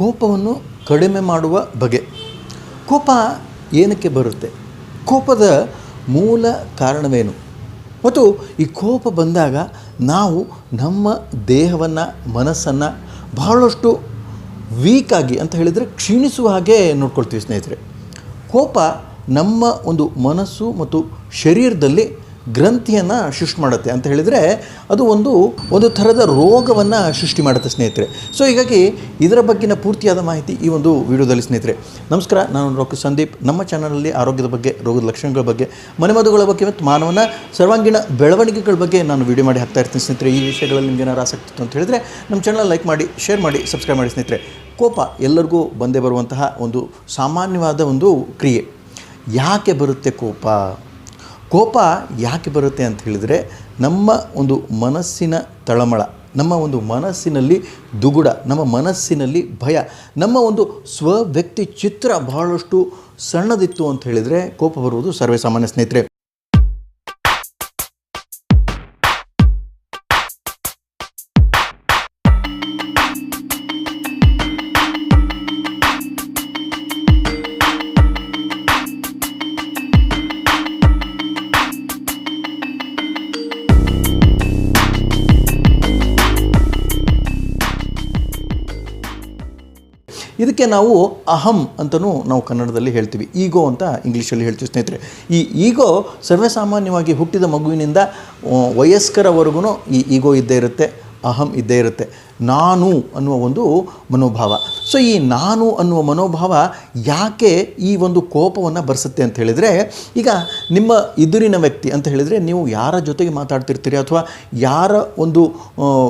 ಕೋಪವನ್ನು ಕಡಿಮೆ ಮಾಡುವ ಬಗೆ. ಕೋಪ ಏನಕ್ಕೆ ಬರುತ್ತೆ? ಕೋಪದ ಮೂಲ ಕಾರಣವೇನು? ಮತ್ತು ಈ ಕೋಪ ಬಂದಾಗ ನಾವು ನಮ್ಮ ದೇಹವನ್ನು, ಮನಸ್ಸನ್ನು ಬಹಳಷ್ಟು ವೀಕಾಗಿ ಅಂತ ಹೇಳಿದರೆ ಕ್ಷೀಣಿಸುವ ಹಾಗೆ ನೋಡ್ಕೊಳ್ತೀವಿ ಸ್ನೇಹಿತರೆ. ಕೋಪ ನಮ್ಮ ಒಂದು ಮನಸ್ಸು ಮತ್ತು ಶರೀರದಲ್ಲಿ ಗ್ರಂಥಿಯನ್ನು ಸೃಷ್ಟಿ ಮಾಡುತ್ತೆ ಅಂತ ಹೇಳಿದರೆ ಅದು ಒಂದು ಒಂದು ಥರದ ರೋಗವನ್ನು ಸೃಷ್ಟಿ ಮಾಡುತ್ತೆ ಸ್ನೇಹಿತರೆ. ಸೊ ಹೀಗಾಗಿ ಇದರ ಬಗ್ಗೆನ ಪೂರ್ತಿಯಾದ ಮಾಹಿತಿ ಈ ಒಂದು ವಿಡಿಯೋದಲ್ಲಿ ಸ್ನೇಹಿತರೆ. ನಮಸ್ಕಾರ, ನಾನು ಡಾಕ್ಟರ್ ಸಂದೀಪ್. ನಮ್ಮ ಚಾನಲಲ್ಲಿ ಆರೋಗ್ಯದ ಬಗ್ಗೆ, ರೋಗದ ಲಕ್ಷಣಗಳ ಬಗ್ಗೆ, ಮನೆಮದ್ದುಗಳ ಬಗ್ಗೆ ಮತ್ತು ಮಾನವನ ಸರ್ವಾಂಗೀಣ ಬೆಳವಣಿಗೆಗಳ ಬಗ್ಗೆ ನಾನು ವಿಡಿಯೋ ಮಾಡಿ ಹಾಕ್ತಾ ಇರ್ತೀನಿ ಸ್ನೇಹಿತರೆ. ಈ ವಿಷಯಗಳಲ್ಲಿ ನಿಮ್ಗೆ ಏನಾರು ಆಸಕ್ತಿ ಇತ್ತು ಅಂತ ಹೇಳಿದರೆ ನಮ್ಮ ಚಾನಲ್ ಲೈಕ್ ಮಾಡಿ, ಶೇರ್ ಮಾಡಿ, ಸಬ್ಸ್ಕ್ರೈಬ್ ಮಾಡಿ ಸ್ನೇಹಿತರೆ. ಕೋಪ ಎಲ್ಲರಿಗೂ ಬಂದೇ ಬರುವಂತಹ ಒಂದು ಸಾಮಾನ್ಯವಾದ ಒಂದು ಕ್ರಿಯೆ. ಯಾಕೆ ಬರುತ್ತೆ ಕೋಪ? ಕೋಪ ಯಾಕೆ ಬರುತ್ತೆ ಅಂತ ಹೇಳಿದರೆ ನಮ್ಮ ಒಂದು ಮನಸ್ಸಿನ ತಳಮಳ, ನಮ್ಮ ಒಂದು ಮನಸ್ಸಿನಲ್ಲಿ ದುಗುಡ, ನಮ್ಮ ಮನಸ್ಸಿನಲ್ಲಿ ಭಯ, ನಮ್ಮ ಒಂದು ಸ್ವ ವ್ಯಕ್ತಿ ಚಿತ್ರ ಬಹಳಷ್ಟು ಸಣ್ಣದಿತ್ತು ಅಂತ ಹೇಳಿದರೆ ಕೋಪ ಬರುವುದು ಸರ್ವೇ ಸಾಮಾನ್ಯ ಸ್ನೇಹಿತರೆ. ಇದಕ್ಕೆ ನಾವು ಅಹಂ ಅಂತಲೂ ನಾವು ಕನ್ನಡದಲ್ಲಿ ಹೇಳ್ತೀವಿ. ಈಗೋ ಅಂತ ಇಂಗ್ಲೀಷಲ್ಲಿ ಹೇಳ್ತೀವಿ ಸ್ನೇಹಿತರೆ. ಈ ಈಗೋ ಸರ್ವೇಸಾಮಾನ್ಯವಾಗಿ ಹುಟ್ಟಿದ ಮಗುವಿನಿಂದ ವಯಸ್ಕರವರೆಗೂ ಈ ಈಗೋ ಇದ್ದೇ ಇರುತ್ತೆ. ಅಹಂ ಇದ್ದೇ ಇರುತ್ತೆ. ನಾನು ಅನ್ನುವ ಒಂದು ಮನೋಭಾವ. ಸೊ ಈ ನಾನು ಅನ್ನುವ ಮನೋಭಾವ ಯಾಕೆ ಈ ಒಂದು ಕೋಪವನ್ನು ಬರೆಸುತ್ತೆ ಅಂತ ಹೇಳಿದರೆ, ಈಗ ನಿಮ್ಮ ಎದುರಿನ ವ್ಯಕ್ತಿ ಅಂತ ಹೇಳಿದರೆ ನೀವು ಯಾರ ಜೊತೆಗೆ ಮಾತಾಡ್ತಿರ್ತೀರಿ ಅಥವಾ ಯಾರ ಒಂದು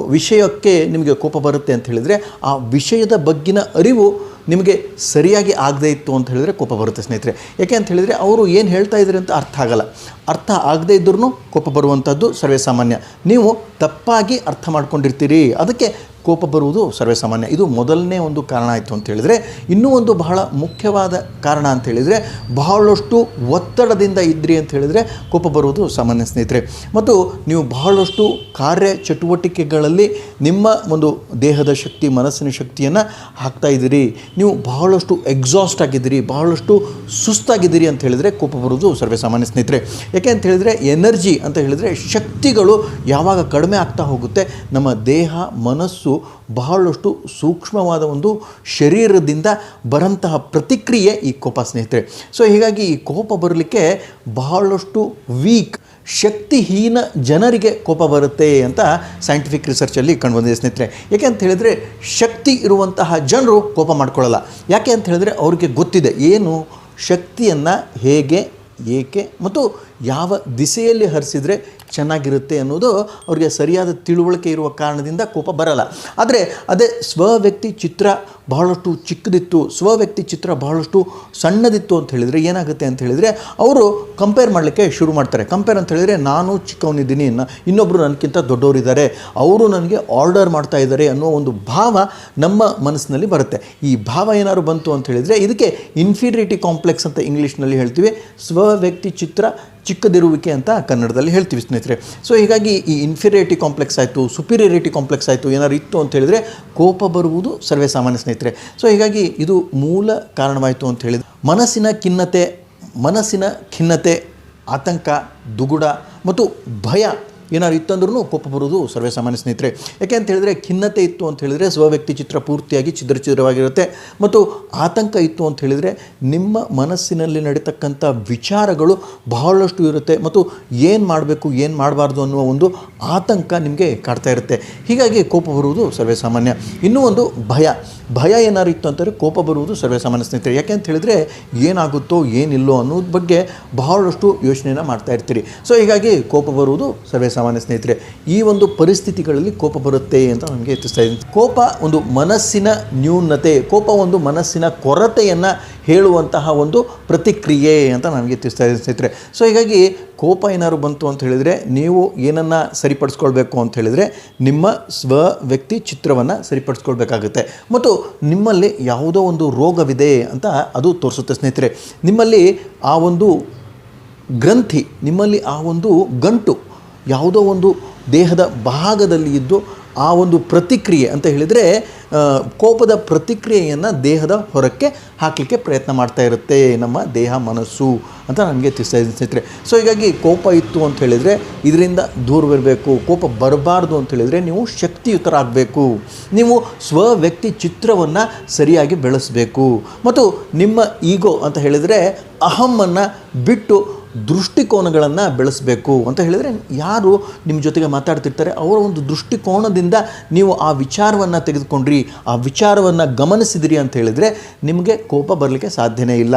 ವಿಷಯಕ್ಕೆ ನಿಮಗೆ ಕೋಪ ಬರುತ್ತೆ ಅಂತ ಹೇಳಿದರೆ, ಆ ವಿಷಯದ ಬಗ್ಗಿನ ಅರಿವು ನಿಮಗೆ ಸರಿಯಾಗಿ ಆಗದೇ ಇತ್ತು ಅಂತ ಹೇಳಿದರೆ ಕೋಪ ಬರುತ್ತೆ ಸ್ನೇಹಿತರೆ. ಯಾಕೆ ಅಂತ ಹೇಳಿದರೆ ಅವರು ಏನು ಹೇಳ್ತಾ ಇದ್ದಾರೆ ಅಂತ ಅರ್ಥ ಆಗಲ್ಲ. ಅರ್ಥ ಆಗದೇ ಇದ್ರೂ ಕೋಪ ಬರುವಂಥದ್ದು ಸರ್ವೇ ಸಾಮಾನ್ಯ ನೀವು ತಪ್ಪಾಗಿ ಅರ್ಥ ಮಾಡ್ಕೊಂಡಿರ್ತೀರಿ. ಅದಕ್ಕೆ ಕೋಪ ಬರುವುದು ಸರ್ವೇಸಾಮಾನ್ಯ. ಇದು ಮೊದಲನೇ ಒಂದು ಕಾರಣ ಆಯಿತು ಅಂತ ಹೇಳಿದರೆ, ಇನ್ನೂ ಒಂದು ಬಹಳ ಮುಖ್ಯವಾದ ಕಾರಣ ಅಂತ ಹೇಳಿದರೆ, ಬಹಳಷ್ಟು ಒತ್ತಡದಿಂದ ಇದ್ರಿ ಅಂತ ಹೇಳಿದರೆ ಕೋಪ ಬರುವುದು ಸಾಮಾನ್ಯ ಸ್ನೇಹಿತರೆ. ಮತ್ತು ನೀವು ಬಹಳಷ್ಟು ಕಾರ್ಯ ಚಟುವಟಿಕೆಗಳಲ್ಲಿ ನಿಮ್ಮ ಒಂದು ದೇಹದ ಶಕ್ತಿ, ಮನಸ್ಸಿನ ಶಕ್ತಿಯನ್ನು ಹಾಕ್ತಾ ಇದ್ದೀರಿ. ನೀವು ಬಹಳಷ್ಟು ಎಕ್ಸಾಸ್ಟ್ ಆಗಿದ್ದೀರಿ, ಬಹಳಷ್ಟು ಸುಸ್ತಾಗಿದ್ದೀರಿ ಅಂತ ಹೇಳಿದರೆ ಕೋಪ ಬರುವುದು ಸರ್ವೇ ಸಾಮಾನ್ಯ ಸ್ನೇಹಿತರೆ. ಯಾಕೆ ಅಂತ ಹೇಳಿದರೆ ಎನರ್ಜಿ ಅಂತ ಹೇಳಿದರೆ ಶಕ್ತಿಗಳು ಯಾವಾಗ ಕಡಿಮೆ ಆಗ್ತಾ ಹೋಗುತ್ತೆ, ನಮ್ಮ ದೇಹ, ಮನಸ್ಸು ಬಹಳಷ್ಟು ಸೂಕ್ಷ್ಮವಾದ ಒಂದು ಶರೀರದಿಂದ ಬರಂತಹ ಪ್ರತಿಕ್ರಿಯೆ ಈ ಕೋಪ ಸ್ನೇಹಿತರೆ. ಸೊ ಹೀಗಾಗಿ ಈ ಕೋಪ ಬರಲಿಕ್ಕೆ ಬಹಳಷ್ಟು ವೀಕ್ ಶಕ್ತಿಹೀನ ಜನರಿಗೆ ಕೋಪ ಬರುತ್ತೆ ಅಂತ ಸೈಂಟಿಫಿಕ್ ರಿಸರ್ಚಲ್ಲಿ ಕಂಡುಬಂದಿದೆ ಸ್ನೇಹಿತರೆ. ಯಾಕೆ ಅಂತ ಹೇಳಿದರೆ ಶಕ್ತಿ ಇರುವಂತಹ ಜನರು ಕೋಪ ಮಾಡ್ಕೊಳ್ಳಲ್ಲ. ಯಾಕೆ ಅಂತ ಹೇಳಿದ್ರೆ ಅವ್ರಿಗೆ ಗೊತ್ತಿದೆ ಏನು ಶಕ್ತಿಯನ್ನು ಹೇಗೆ, ಏಕೆ ಮತ್ತು ಯಾವ ದಿಸೆಯಲ್ಲಿ ಹರಿಸಿದರೆ ಚೆನ್ನಾಗಿರುತ್ತೆ ಅನ್ನೋದು ಅವರಿಗೆ ಸರಿಯಾದ ತಿಳುವಳಿಕೆ ಇರುವ ಕಾರಣದಿಂದ ಕೋಪ ಬರಲ್ಲ. ಆದರೆ ಅದೇ ಸ್ವವ್ಯಕ್ತಿ ಚಿತ್ರ ಬಹಳಷ್ಟು ಚಿಕ್ಕದಿತ್ತು ಸ್ವವ್ಯಕ್ತಿ ಚಿತ್ರ ಬಹಳಷ್ಟು ಸಣ್ಣದಿತ್ತು ಅಂತ ಹೇಳಿದರೆ ಏನಾಗುತ್ತೆ ಅಂತ ಹೇಳಿದರೆ ಅವರು ಕಂಪೇರ್ ಮಾಡಲಿಕ್ಕೆ ಶುರು ಮಾಡ್ತಾರೆ. ಕಂಪೇರ್ ಅಂತ ಹೇಳಿದರೆ ನಾನು ಚಿಕ್ಕವನಿದ್ದೀನಿ ಇನ್ನೊಬ್ಬರು ನನಗಿಂತ ದೊಡ್ಡವರಿದ್ದಾರೆ, ಅವರು ನನಗೆ ಆರ್ಡರ್ ಮಾಡ್ತಾ ಇದ್ದಾರೆ ಅನ್ನೋ ಒಂದು ಭಾವ ನಮ್ಮ ಮನಸ್ಸಿನಲ್ಲಿ ಬರುತ್ತೆ. ಈ ಭಾವ ಏನಾದ್ರು ಬಂತು ಅಂತ ಹೇಳಿದರೆ ಇದಕ್ಕೆ ಇನ್ಫೀರಿಯರಿಟಿ ಕಾಂಪ್ಲೆಕ್ಸ್ ಅಂತ ಇಂಗ್ಲೀಷ್ನಲ್ಲಿ ಹೇಳ್ತೀವಿ. ಸ್ವವ್ಯಕ್ತಿ ಚಿತ್ರ ಚಿಕ್ಕದಿರುವಿಕೆ ಅಂತ ಕನ್ನಡದಲ್ಲಿ ಹೇಳ್ತೀವಿ ಸ್ನೇಹಿತರೆ. ಸೊ ಹೀಗಾಗಿ ಈ ಇನ್ಫಿರಿಯರಿಟಿ ಕಾಂಪ್ಲೆಕ್ಸ್ ಆಯಿತು ಸುಪೀರಿಯರಿಟಿ ಕಾಂಪ್ಲೆಕ್ಸ್ ಆಯಿತು, ಏನಾದ್ರು ಇತ್ತು ಅಂತ ಹೇಳಿದರೆ ಕೋಪ ಬರುವುದು ಸರ್ವೇ ಸಾಮಾನ್ಯ ಸ್ನೇಹಿತರೆ. ಸೊ ಹೀಗಾಗಿ ಇದು ಮೂಲ ಕಾರಣವಾಯಿತು ಅಂತ ಹೇಳಿದರೆ ಮನಸ್ಸಿನ ಖಿನ್ನತೆ ಮನಸ್ಸಿನ ಖಿನ್ನತೆ, ಆತಂಕ, ದುಗುಡ ಮತ್ತು ಭಯ ಏನಾದ್ರು ಇತ್ತಂದ್ರೂ ಕೋಪ ಬರುವುದು ಸರ್ವೇ ಸಾಮಾನ್ಯ ಸ್ನೇಹಿತರೆ. ಯಾಕೆ ಅಂತ ಹೇಳಿದ್ರೆ ಖಿನ್ನತೆ ಇತ್ತು ಅಂತ ಹೇಳಿದರೆ ಸ್ವವ್ಯಕ್ತಿ ಚಿತ್ರ ಪೂರ್ತಿಯಾಗಿ ಚಿದ್ರ ಚಿದ್ರವಾಗಿರುತ್ತೆ ಮತ್ತು ಆತಂಕ ಇತ್ತು ಅಂತ ಹೇಳಿದರೆ ನಿಮ್ಮ ಮನಸ್ಸಿನಲ್ಲಿ ನಡೀತಕ್ಕಂಥ ವಿಚಾರಗಳು ಬಹಳಷ್ಟು ಇರುತ್ತೆ. ಮತ್ತು ಏನು ಮಾಡಬೇಕು, ಏನು ಮಾಡಬಾರ್ದು ಅನ್ನುವ ಒಂದು ಆತಂಕ ನಿಮಗೆ ಕಾಡ್ತಾ ಇರುತ್ತೆ. ಹೀಗಾಗಿ ಕೋಪ ಬರುವುದು ಸರ್ವೇ ಸಾಮಾನ್ಯ. ಇನ್ನೂ ಒಂದು ಭಯ. ಭಯ ಏನಾದ್ರು ಇತ್ತು ಅಂತಂದರೆ ಕೋಪ ಬರುವುದು ಸರ್ವೇ ಸಾಮಾನ್ಯ ಸ್ನೇಹಿತರೆ. ಯಾಕೆ ಅಂತ ಹೇಳಿದ್ರೆ ಏನಾಗುತ್ತೋ, ಏನಿಲ್ಲೋ ಅನ್ನೋದ್ರ ಬಗ್ಗೆ ಬಹಳಷ್ಟು ಯೋಚನೆಯನ್ನು ಮಾಡ್ತಾ ಇರ್ತೀರಿ. ಸೊ ಹೀಗಾಗಿ ಕೋಪ ಬರುವುದು ಸರ್ವೇ ಸಾಮಾನ್ಯ ಸ್ನೇಹಿತರೆ, ಈ ಒಂದು ಪರಿಸ್ಥಿತಿಗಳಲ್ಲಿ ಕೋಪ ಬರುತ್ತೆ ಅಂತ ನಮಗೆ ಎತ್ತಿಸ್ತಾ ಇದ್ದೀನಿ. ಕೋಪ ಒಂದು ಮನಸ್ಸಿನ ನ್ಯೂನತೆ, ಕೋಪ ಒಂದು ಮನಸ್ಸಿನ ಕೊರತೆಯನ್ನು ಹೇಳುವಂತಹ ಒಂದು ಪ್ರತಿಕ್ರಿಯೆ ಅಂತ ನಮಗೆ ತಿಳಿಸ್ತಾ ಇದ್ದೀನಿ ಸ್ನೇಹಿತರೆ. ಸೊ ಹೀಗಾಗಿ ಕೋಪ ಏನಾದ್ರು ಬಂತು ಅಂತ ಹೇಳಿದರೆ, ನೀವು ಏನನ್ನು ಸರಿಪಡಿಸ್ಕೊಳ್ಬೇಕು ಅಂತ ಹೇಳಿದರೆ, ನಿಮ್ಮ ಸ್ವ ವ್ಯಕ್ತಿ ಚಿತ್ರವನ್ನು ಸರಿಪಡಿಸ್ಕೊಳ್ಬೇಕಾಗುತ್ತೆ. ಮತ್ತು ನಿಮ್ಮಲ್ಲಿ ಯಾವುದೋ ಒಂದು ರೋಗವಿದೆ ಅಂತ ಅದು ತೋರಿಸುತ್ತೆ ಸ್ನೇಹಿತರೆ. ನಿಮ್ಮಲ್ಲಿ ಆ ಒಂದು ಗ್ರಂಥಿ, ನಿಮ್ಮಲ್ಲಿ ಆ ಒಂದು ಗಂಟು ಯಾವುದೋ ಒಂದು ದೇಹದ ಭಾಗದಲ್ಲಿ ಇದ್ದು ಆ ಒಂದು ಪ್ರತಿಕ್ರಿಯೆ ಅಂತ ಹೇಳಿದರೆ ಕೋಪದ ಪ್ರತಿಕ್ರಿಯೆಯನ್ನು ದೇಹದ ಹೊರಕ್ಕೆ ಹಾಕಲಿಕ್ಕೆ ಪ್ರಯತ್ನ ಮಾಡ್ತಾ ಇರುತ್ತೆ ನಮ್ಮ ದೇಹ ಮನಸ್ಸು ಅಂತ ನನಗೆ ತಿಳಿಸ್ತಾ ಸ್ನೇಹಿತರೆ. ಸೊ ಹೀಗಾಗಿ ಕೋಪ ಇತ್ತು ಅಂತ ಹೇಳಿದರೆ ಇದರಿಂದ ದೂರವಿರಬೇಕು ಕೋಪ ಬರಬಾರ್ದು ಅಂತ ಹೇಳಿದರೆ ನೀವು ಶಕ್ತಿಯುತರಾಗಬೇಕು. ನೀವು ಸ್ವ ವ್ಯಕ್ತಿ ಚಿತ್ರವನ್ನು ಸರಿಯಾಗಿ ಬೆಳೆಸಬೇಕು. ಮತ್ತು ನಿಮ್ಮ ಈಗೋ ಅಂತ ಹೇಳಿದರೆ ಅಹಮ್ಮನ್ನು ಬಿಟ್ಟು ದೃಷ್ಟಿಕೋನಗಳನ್ನು ಬೆಳೆಸಬೇಕು ಅಂತ ಹೇಳಿದರೆ ಯಾರು ನಿಮ್ಮ ಜೊತೆಗೆ ಮಾತಾಡ್ತಿರ್ತಾರೆ, ಅವರ ಒಂದು ದೃಷ್ಟಿಕೋನದಿಂದ ನೀವು ಆ ವಿಚಾರವನ್ನು ತೆಗೆದುಕೊಂಡ್ರಿ, ಆ ವಿಚಾರವನ್ನು ಗಮನಿಸಿದಿರಿ ಅಂತ ಹೇಳಿದರೆ ನಿಮಗೆ ಕೋಪ ಬರಲಿಕ್ಕೆ ಸಾಧ್ಯನೇ ಇಲ್ಲ.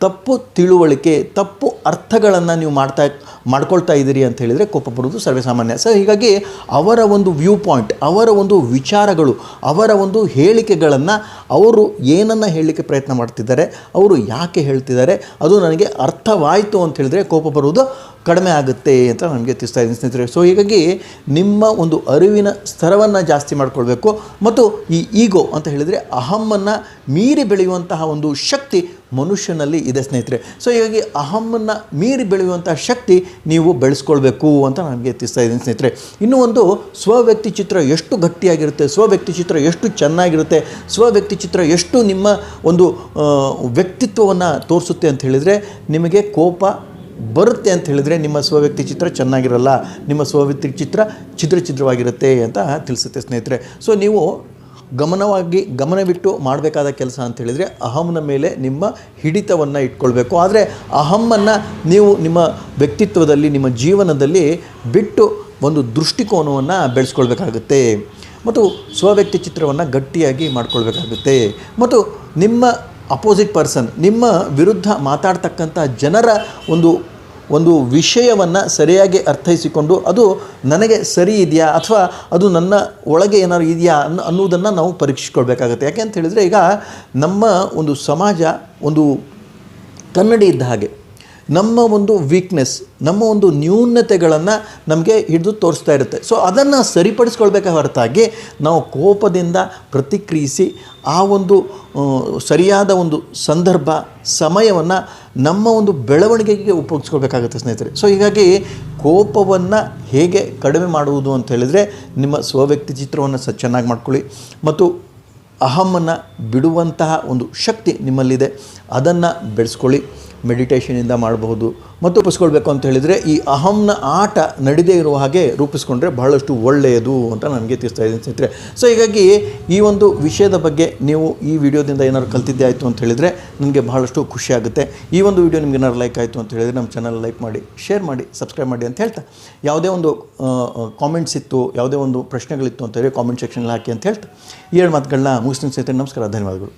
ತಪ್ಪು ತಿಳುವಳಿಕೆ, ತಪ್ಪು ಅರ್ಥಗಳನ್ನು ನೀವು ಮಾಡ್ತಾ ಮಾಡ್ಕೊಳ್ತಾ ಇದ್ದೀರಿ ಅಂತ ಹೇಳಿದರೆ ಕೋಪ ಬರುವುದು ಸರ್ವೇಸಾಮಾನ್ಯ. ಸೊ ಹೀಗಾಗಿ ಅವರ ಒಂದು ವ್ಯೂ ಪಾಯಿಂಟ್ ಅವರ ಒಂದು ವಿಚಾರಗಳು, ಅವರ ಒಂದು ಹೇಳಿಕೆಗಳನ್ನು ಅವರು ಏನನ್ನು ಹೇಳಲಿಕ್ಕೆ ಪ್ರಯತ್ನ ಮಾಡ್ತಿದ್ದಾರೆ, ಅವರು ಯಾಕೆ ಹೇಳ್ತಿದ್ದಾರೆ, ಅದು ನನಗೆ ಅರ್ಥವಾಯಿತು ಅಂತ ಹೇಳಿದರೆ ಕೋಪ ಬರುವುದು ಕಡಿಮೆ ಆಗುತ್ತೆ ಅಂತ ನನಗೆ ತಿಳಿಸ್ತಾ ಇದ್ದೀನಿ ಸ್ನೇಹಿತರೆ. ಸೊ ಹೀಗಾಗಿ ನಿಮ್ಮ ಒಂದು ಅರಿವಿನ ಸ್ತರವನ್ನು ಜಾಸ್ತಿ ಮಾಡಿಕೊಳ್ಬೇಕು ಮತ್ತು ಈ ಈಗೋ ಅಂತ ಹೇಳಿದರೆ ಅಹಮ್ಮನ್ನು ಮೀರಿ ಬೆಳೆಯುವಂತಹ ಒಂದು ಶಕ್ತಿ ಮನುಷ್ಯನಲ್ಲಿ ಇದೆ ಸ್ನೇಹಿತರೆ. ಸೊ ಹೀಗಾಗಿ ಅಹಮ್ಮನ್ನು ಮೀರಿ ಬೆಳೆಯುವಂತಹ ಶಕ್ತಿ ನೀವು ಬೆಳೆಸ್ಕೊಳ್ಬೇಕು ಅಂತ ನನಗೆ ತಿಳಿಸ್ತಾ ಇದ್ದೀನಿ ಸ್ನೇಹಿತರೆ. ಇನ್ನೂ ಒಂದು ಸ್ವವ್ಯಕ್ತಿ ಚಿತ್ರ ಎಷ್ಟು ಗಟ್ಟಿಯಾಗಿರುತ್ತೆ ಸ್ವವ್ಯಕ್ತಿ ಚಿತ್ರ ಎಷ್ಟು ಚೆನ್ನಾಗಿರುತ್ತೆ ಸ್ವವ್ಯಕ್ತಿ ಚಿತ್ರ ಎಷ್ಟು ನಿಮ್ಮ ಒಂದು ವ್ಯಕ್ತಿತ್ವವನ್ನು ತೋರಿಸುತ್ತೆ ಅಂತ ಹೇಳಿದರೆ ನಿಮಗೆ ಕೋಪ ಬರುತ್ತೆ ಅಂತ ಹೇಳಿದರೆ ನಿಮ್ಮ ಸ್ವವ್ಯಕ್ತಿ ಚಿತ್ರ ಚೆನ್ನಾಗಿರಲ್ಲ, ನಿಮ್ಮ ಸ್ವವ್ಯಕ್ತಿ ಚಿತ್ರ ಚಿತ್ರ ಚಿತ್ರವಾಗಿರುತ್ತೆ ಅಂತ ತಿಳಿಸುತ್ತೆ ಸ್ನೇಹಿತರೆ. ಸೊ ನೀವು ಗಮನವಾಗಿ ಗಮನವಿಟ್ಟು ಮಾಡಬೇಕಾದ ಕೆಲಸ ಅಂತ ಹೇಳಿದರೆ ಅಹಂನ ಮೇಲೆ ನಿಮ್ಮ ಹಿಡಿತವನ್ನು ಇಟ್ಕೊಳ್ಬೇಕು. ಆದರೆ ಅಹಮ್ಮನ್ನು ನೀವು ನಿಮ್ಮ ವ್ಯಕ್ತಿತ್ವದಲ್ಲಿ, ನಿಮ್ಮ ಜೀವನದಲ್ಲಿ ಬಿಟ್ಟು ಒಂದು ದೃಷ್ಟಿಕೋನವನ್ನು ಬೆಳೆಸ್ಕೊಳ್ಬೇಕಾಗುತ್ತೆ. ಮತ್ತು ಸ್ವವ್ಯಕ್ತಿ ಚಿತ್ರವನ್ನು ಗಟ್ಟಿಯಾಗಿ ಮಾಡ್ಕೊಳ್ಬೇಕಾಗುತ್ತೆ. ಮತ್ತು ನಿಮ್ಮ ಅಪೋಸಿಟ್ ಪರ್ಸನ್, ನಿಮ್ಮ ವಿರುದ್ಧ ಮಾತಾಡ್ತಕ್ಕಂಥ ಜನರ ಒಂದು ಒಂದು ವಿಷಯವನ್ನು ಸರಿಯಾಗಿ ಅರ್ಥೈಸಿಕೊಂಡು ಅದು ನನಗೆ ಸರಿ ಇದೆಯಾ ಅಥವಾ ಅದು ನನ್ನ ಒಳಗೆ ಏನಾದ್ರು ಇದೆಯಾ ಅನ್ನ ಅನ್ನೋದನ್ನು ನಾವು ಪರೀಕ್ಷಿಸ್ಕೊಳ್ಬೇಕಾಗತ್ತೆ. ಯಾಕೆ ಅಂತ ಹೇಳಿದರೆ ಈಗ ನಮ್ಮ ಒಂದು ಸಮಾಜ ಒಂದು ಕನ್ನಡಿ ಇದ್ದ ಹಾಗೆ ನಮ್ಮ ಒಂದು ವೀಕ್ನೆಸ್ ನಮ್ಮ ಒಂದು ನ್ಯೂನತೆಗಳನ್ನು ನಮಗೆ ಹಿಡಿದು ತೋರಿಸ್ತಾ ಇರುತ್ತೆ. ಸೊ ಅದನ್ನು ಸರಿಪಡಿಸ್ಕೊಳ್ಬೇಕ ಹೊರತಾಗಿ ನಾವು ಕೋಪದಿಂದ ಪ್ರತಿಕ್ರಿಯಿಸಿ ಆ ಒಂದು ಸರಿಯಾದ ಒಂದು ಸಂದರ್ಭ, ಸಮಯವನ್ನು ನಮ್ಮ ಒಂದು ಬೆಳವಣಿಗೆಗೆ ಉಪಯೋಗಿಸ್ಕೊಳ್ಬೇಕಾಗುತ್ತೆ ಸ್ನೇಹಿತರೆ. ಸೊ ಹೀಗಾಗಿ ಕೋಪವನ್ನು ಹೇಗೆ ಕಡಿಮೆ ಮಾಡುವುದು ಅಂತ ಹೇಳಿದರೆ ನಿಮ್ಮ ಸ್ವವ್ಯಕ್ತಿ ಚಿತ್ರವನ್ನು ಸ ಚೆನ್ನಾಗಿ ಮಾಡ್ಕೊಳ್ಳಿ ಮತ್ತು ಅಹಮ್ಮನ್ನು ಬಿಡುವಂತಹ ಒಂದು ಶಕ್ತಿ ನಿಮ್ಮಲ್ಲಿದೆ, ಅದನ್ನು ಬೆಳೆಸ್ಕೊಳ್ಳಿ. ಮೆಡಿಟೇಷನಿಂದ ಮಾಡಬಹುದು. ಮತ್ತು ರೂಪಿಸ್ಕೊಳ್ಬೇಕು ಅಂತ ಹೇಳಿದರೆ, ಈ ಅಹಂನ ಆಟ ನಡೀದೇ ಇರುವ ಹಾಗೆ ರೂಪಿಸ್ಕೊಂಡ್ರೆ ಬಹಳಷ್ಟು ಒಳ್ಳೆಯದು ಅಂತ ನನಗೆ ತಿಳಿಸ್ತಾ ಇದ್ದೀನಿ ಸ್ನೇಹಿತರೆ. ಸೊ ಹೀಗಾಗಿ ಈ ಒಂದು ವಿಷಯದ ಬಗ್ಗೆ ನೀವು ಈ ವಿಡಿಯೋದಿಂದ ಏನಾದ್ರು ಕಲ್ತಿದ್ದೆ ಆಯಿತು ಅಂತ ಹೇಳಿದರೆ ನನಗೆ ಬಹಳಷ್ಟು ಖುಷಿಯಾಗುತ್ತೆ ಈ ಒಂದು ವಿಡಿಯೋ ನಿಮ್ಗೆ ಏನಾದ್ರು ಲೈಕ್ ಆಯಿತು ಅಂತ ಹೇಳಿದರೆ ನಮ್ಮ ಚಾನಲ್ ಲೈಕ್ ಮಾಡಿ ಶೇರ್ ಮಾಡಿ ಸಬ್ಸ್ಕ್ರೈಬ್ ಮಾಡಿ ಅಂತ ಹೇಳ್ತಾ. ಯಾವುದೇ ಒಂದು ಕಾಮೆಂಟ್ಸ್ ಇತ್ತು, ಯಾವುದೇ ಒಂದು ಪ್ರಶ್ನೆಗಳಿತ್ತು ಅಂತ ಹೇಳಿ ಕಾಮೆಂಟ್ ಸೆಕ್ಷನಲ್ಲಿ ಹಾಕಿ ಅಂತ ಹೇಳ್ತಾ. ಈ ಎರಡು ಮಾತುಗಳನ್ನ ಮುಗಿಸ್ತೀನಿ ಸ್ನೇಹಿತರೆ. ನಮಸ್ಕಾರ, ಧನ್ಯವಾದಗಳು.